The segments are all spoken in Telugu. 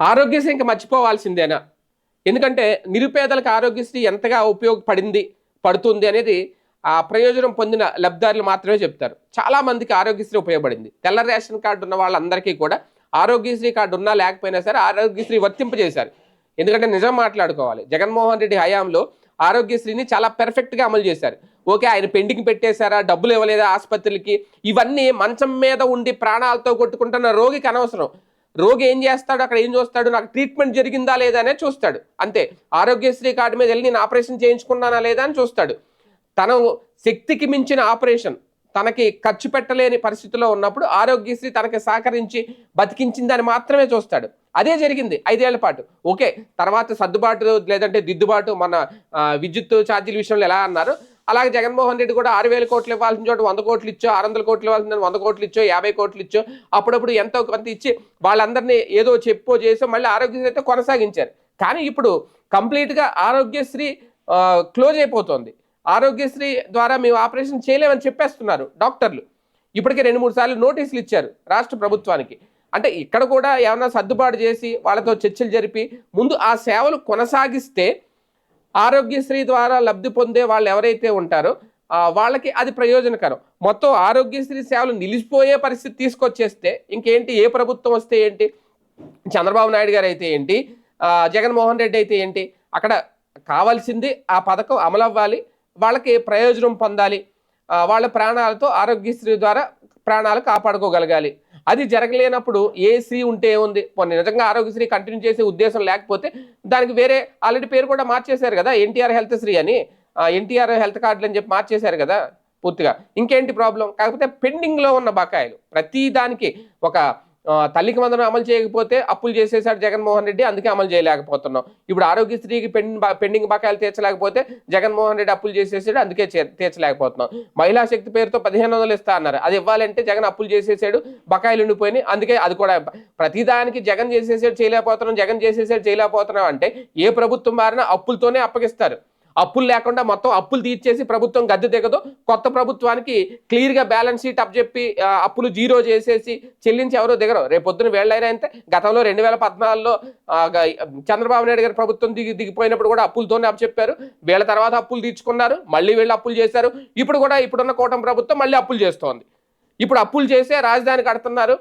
ఆరోగ్యశ్రీ ఇంకా మర్చిపోవాల్సిందేనా? ఎందుకంటే నిరుపేదలకు ఆరోగ్యశ్రీ ఎంతగా ఉపయోగపడింది పడుతుంది అనేది ఆ ప్రయోజనం పొందిన లబ్ధారులు మాత్రమే చెప్తారు. చాలామందికి ఆరోగ్యశ్రీ ఉపయోగపడింది. తెల్ల రేషన్ కార్డు ఉన్న వాళ్ళందరికీ కూడా ఆరోగ్యశ్రీ కార్డు ఉన్నా లేకపోయినా సరే ఆరోగ్యశ్రీ వర్తింపజేశారు. ఎందుకంటే నిజం మాట్లాడుకోవాలి. జగన్మోహన్ రెడ్డి హయాంలో ఆరోగ్యశ్రీని చాలా పెర్ఫెక్ట్గా అమలు చేశారు. ఓకే ఆయన పెండింగ్ పెట్టేశారా డబ్బులు ఇవ్వలేదా ఆసుపత్రులకి? ఇవన్నీ మంచం మీద ఉండి ప్రాణాలతో కొట్టుకుంటున్న రోగికి అనవసరం. రోగి ఏం చేస్తాడు? అక్కడ ఏం చూస్తాడు? నాకు ట్రీట్మెంట్ జరిగిందా లేదా అనే చూస్తాడు. అంతే. ఆరోగ్యశ్రీ కార్డు మీద వెళ్ళి నేను ఆపరేషన్ చేయించుకున్నానా లేదా అని చూస్తాడు. తను శక్తికి మించిన ఆపరేషన్. తనకి ఖర్చు పెట్టలేని పరిస్థితిలో ఉన్నప్పుడు ఆరోగ్యశ్రీ తనకి సహకరించి బతికించిందని మాత్రమే చూస్తాడు. అదే జరిగింది ఐదేళ్ళ పాటు. ఓకే తర్వాత సర్దుబాటు లేదంటే దిద్దుబాటు మన విద్యుత్ ఛార్జీల విషయంలో ఎలా అన్నారు? అలాగే జగన్మోహన్ రెడ్డి కూడా ఆరు వేల కోట్లు ఇవ్వాల్సిన చోట వంద కోట్లు ఇచ్చో ఆరు వందల కోట్లు ఇవ్వాల్సిన వంద కోట్లు ఇచ్చో యాభై కోట్లు ఇచ్చో అప్పుడప్పుడు ఎంతో కొంత ఇచ్చి వాళ్ళందరినీ ఏదో చెప్పో చేసో మళ్ళీ ఆరోగ్యశ్రీ అయితే కొనసాగించారు. కానీ ఇప్పుడు కంప్లీట్గా ఆరోగ్యశ్రీ క్లోజ్ అయిపోతుంది. ఆరోగ్యశ్రీ ద్వారా మేము ఆపరేషన్ చేయలేమని చెప్పేస్తున్నారు డాక్టర్లు. ఇప్పటికే రెండు మూడు సార్లు నోటీసులు ఇచ్చారు రాష్ట్ర ప్రభుత్వానికి. అంటే ఇక్కడ కూడా ఏమైనా సర్దుబాటు చేసి వాళ్ళతో చర్చలు జరిపి ముందు ఆ సేవలు కొనసాగిస్తే ఆరోగ్యశ్రీ ద్వారా లబ్ధి పొందే వాళ్ళు ఎవరైతే ఉంటారో వాళ్ళకి అది ప్రయోజనకరం. మొత్తం ఆరోగ్యశ్రీ సేవలు నిలిచిపోయే పరిస్థితి తీసుకొచ్చేస్తే ఇంకేంటి? ఏ ప్రభుత్వం వస్తే ఏంటి? చంద్రబాబు నాయుడు గారు అయితే ఏంటి? జగన్మోహన్ రెడ్డి అయితే ఏంటి? అక్కడ కావాల్సింది ఆ పథకం అమలవ్వాలి వాళ్ళకి ప్రయోజనం పొందాలి వాళ్ళ ప్రాణాలతో ఆరోగ్యశ్రీ ద్వారా ప్రాణాలు కాపాడుకోగలగాలి. అది జరగలేనప్పుడు ఏసీ ఉంటే ఏముంది? పోనీ నిజంగా ఆరోగ్యశ్రీ కంటిన్యూ చేసే ఉద్దేశం లేకపోతే దానికి వేరే ఆల్రెడీ పేరు కూడా మార్చేశారు కదా ఎన్టీఆర్ హెల్త్ శ్రీ అని. ఎన్టీఆర్ హెల్త్ కార్డులు అని చెప్పి మార్చేశారు కదా పూర్తిగా. ఇంకేంటి ప్రాబ్లం కాకపోతే పెండింగ్లో ఉన్న బకాయిలు. ప్రతి దానికి ఒక తల్లికి వందనం అమలు చేయకపోతే అప్పులు చేసేసాడు జగన్మోహన్ రెడ్డి అందుకే అమలు చేయలేకపోతున్నాం. ఇప్పుడు ఆరోగ్యశ్రీకి పెండింగ్ పెండింగ్ బకాయిలు తీర్చలేకపోతే జగన్మోహన్ రెడ్డి అప్పులు చేసేసాడు అందుకే తీర్చలేకపోతున్నాం. మహిళా శక్తి పేరుతో పదిహేను వందలు ఇస్తా అన్నారు. అది ఇవ్వాలంటే జగన్ అప్పులు చేసేసాడు బకాయిలు ఉండిపోయినాయి అందుకే అది కూడా ప్రతిదానికి జగన్ చేసేసాడు చేయలేకపోతున్నాం జగన్ చేసేసాడు చేయలేకపోతున్నాం అంటే ఏ ప్రభుత్వం మారినా అప్పులతోనే అప్పగిస్తారు. అప్పులు లేకుండా మొత్తం అప్పులు తీర్చేసి ప్రభుత్వం గద్దె దిగదు. కొత్త ప్రభుత్వానికి క్లియర్గా బ్యాలెన్స్ షీట్ అప్పచెప్పి చెప్పి అప్పులు జీరో చేసేసి చెల్లించి ఎవరో దిగరు. రేపు పొద్దున వేళ్ళైనా అంతే గతంలో రెండు వేల పద్నాలుగులో చంద్రబాబు నాయుడు గారి ప్రభుత్వం దిగి దిగిపోయినప్పుడు కూడా అప్పులతోనే అప్పచెప్పారు వీళ్ళ తర్వాత అప్పులు తీర్చుకున్నారు. మళ్ళీ వీళ్ళు అప్పులు చేశారు. ఇప్పుడు కూడా ఇప్పుడున్న కూటమి ప్రభుత్వం మళ్ళీ అప్పులు చేస్తోంది. ఇప్పుడు అప్పులు చేసే రాజధాని కడుతున్నారు.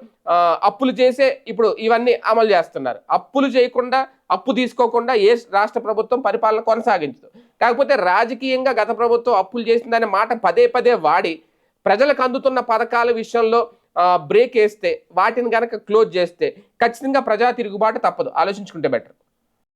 అప్పులు చేసే ఇప్పుడు ఇవన్నీ అమలు చేస్తున్నారు. అప్పులు చేయకుండా అప్పు తీసుకోకుండా ఏ రాష్ట్ర ప్రభుత్వం పరిపాలన కొనసాగించదు. కాకపోతే రాజకీయంగా గత ప్రభుత్వం అప్పులు చేసిందనే మాట పదే పదే వాడి ప్రజలకు అందుతున్న పథకాల విషయంలో బ్రేక్ వేస్తే వాటిని కనుక క్లోజ్ చేస్తే ఖచ్చితంగా ప్రజా తిరుగుబాటు తప్పదు. ఆలోచించుకుంటే బెటర్.